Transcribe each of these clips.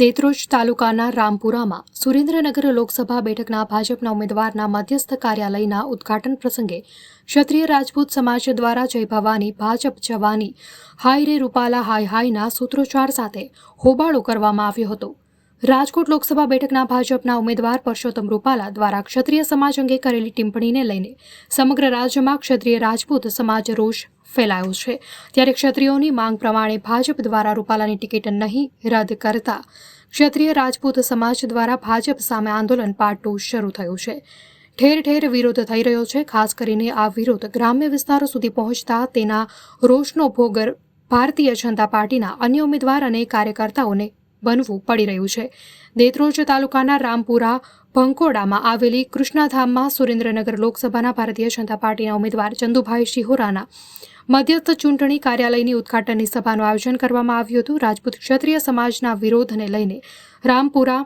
દેત્રોજ તાલુકાના રામપુરામાં સુરેન્દ્રનગર લોકસભા બેઠકના ભાજપના ઉમેદવારના મધ્યસ્થ કાર્યાલયના ઉદ્ઘાટન પ્રસંગે ક્ષત્રિય રાજપૂત સમાજ દ્વારા જય ભવાની, ભાજપ જવાની, હાય રે રૂપાલા, હાય હાયના સૂત્રોચ્ચાર સાથે હોબાળો કરવામાં આવ્યો હતો. રાજકોટ લોકસભા બેઠકના ભાજપના ઉમેદવાર પરસોત્તમ રૂપાલા દ્વારા ક્ષત્રિય સમાજ અંગે કરેલી ટિપ્પણીને લઈને સમગ્ર રાજ્યમાં ક્ષત્રિય રાજપૂત સમાજ રોષ ફેલાયો છે. ત્યારે ક્ષત્રિયોની માંગ પ્રમાણે ભાજપ દ્વારા રૂપાલાની ટિકિટ નહીં રદ કરતા ક્ષત્રિય રાજપૂત સમાજ દ્વારા ભાજપ સામે આંદોલન પાર્ટ ટુ શરૂ થયું છે. ઠેર ઠેર વિરોધ થઈ રહ્યો છે. ખાસ કરીને આ વિરોધ ગ્રામ્ય વિસ્તારો સુધી પહોંચતા તેના રોષનો ભોગર ભારતીય જનતા પાર્ટીના અન્ય ઉમેદવાર અને કાર્યકર્તાઓને બનવું પડી રહ્યું છે. દેત્રોજ તાલુકાના રામપુરા, ભંકોડામાં આવેલી કૃષ્ણાધામમાં સુરેન્દ્રનગર લોકસભાના ભારતીય જનતા પાર્ટીના ઉમેદવાર ચંદુભાઈ શિહોરાના મધ્યસ્થ ચૂંટણી કાર્યાલયની ઉદ્ઘાટનની સભાનું આયોજન કરવામાં આવ્યું હતું. રાજપૂત ક્ષત્રિય સમાજના વિરોધને લઈને રામપુરા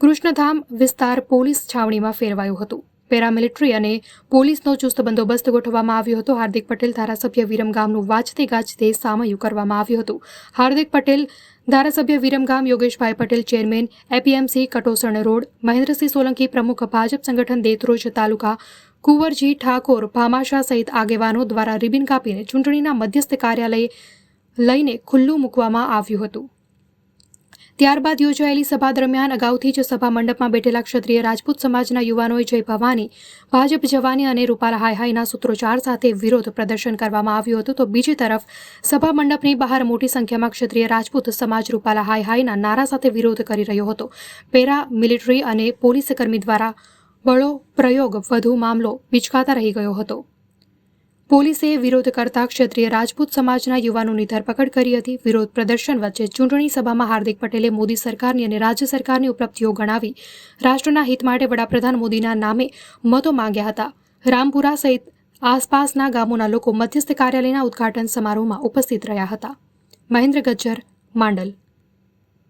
કૃષ્ણધામ વિસ્તાર પોલીસ છાવણીમાં ફેરવાયું હતું. પેરામિલિટરી અને પોલીસનો ચુસ્ત બંદોબસ્ત ગોઠવવામાં આવ્યો હતો. હાર્દિક પટેલ ધારાસભ્ય વિરમગામનું વાંચતે ગાજતે સામયું કરવામાં આવ્યું હતું. હાર્દિક પટેલ ધારાસભ્ય Viramgam Yogeshbhai Patel chairman, APMC, Katosan road, Mahendrasinh Solanki પ્રમુખ, ભાજપ સંગઠન દેતરોજ તાલુકા, કુંવરજી ઠાકોર ભામાશા સહિત આગેવાનો દ્વારા રિબિન કાપીને ચૂંટણીના મધ્યસ્થ કાર્યાલય લઈને ખુલ્લું મૂકવામાં આવ્યું હતું. ત્યારબાદ યોજાયેલી સભા દરમિયાન અગાઉથી જ સભા મંડપમાં બેઠેલા ક્ષત્રિય રાજપૂત સમાજના યુવાનોએ જય ભવાની, ભાજપ જવાની અને રૂપાલા હાય હાયના સૂત્રોચ્ચાર સાથે વિરોધ પ્રદર્શન કરવામાં આવ્યું હતું. તો બીજી તરફ, સભા મંડપની બહાર મોટી સંખ્યામાં ક્ષત્રિય રાજપૂત સમાજ રૂપાલા હાય હાયના નારા સાથે વિરોધ કરી રહ્યો હતો. પેરા, મિલિટરી અને પોલીસ કર્મી દ્વારા બળો પ્રયોગ વધુ મામલો વિચકાતા રહી ગયો હતો. પોલીસે વિરોધ કરતા ક્ષત્રિય રાજપૂત સમાજના યુવાનોની ધરપકડ કરી હતી. વિરોધ પ્રદર્શન વચ્ચે ચૂંટણી સભામાં હાર્દિક પટેલે મોદી સરકારની અને રાજ્ય સરકારની ઉપલબ્ધિઓ ગણાવી. રાષ્ટ્રના હિત માટે વડાપ્રધાન મોદીના નામે મતો માંગ્યા હતા. રામપુરા સહિત આસપાસના ગામોના લોકો મધ્યસ્થ કાર્યાલયના ઉદ્ઘાટન સમારોહમાં ઉપસ્થિત રહ્યા હતા. મહેન્દ્ર ગજ્જર, માંડલ.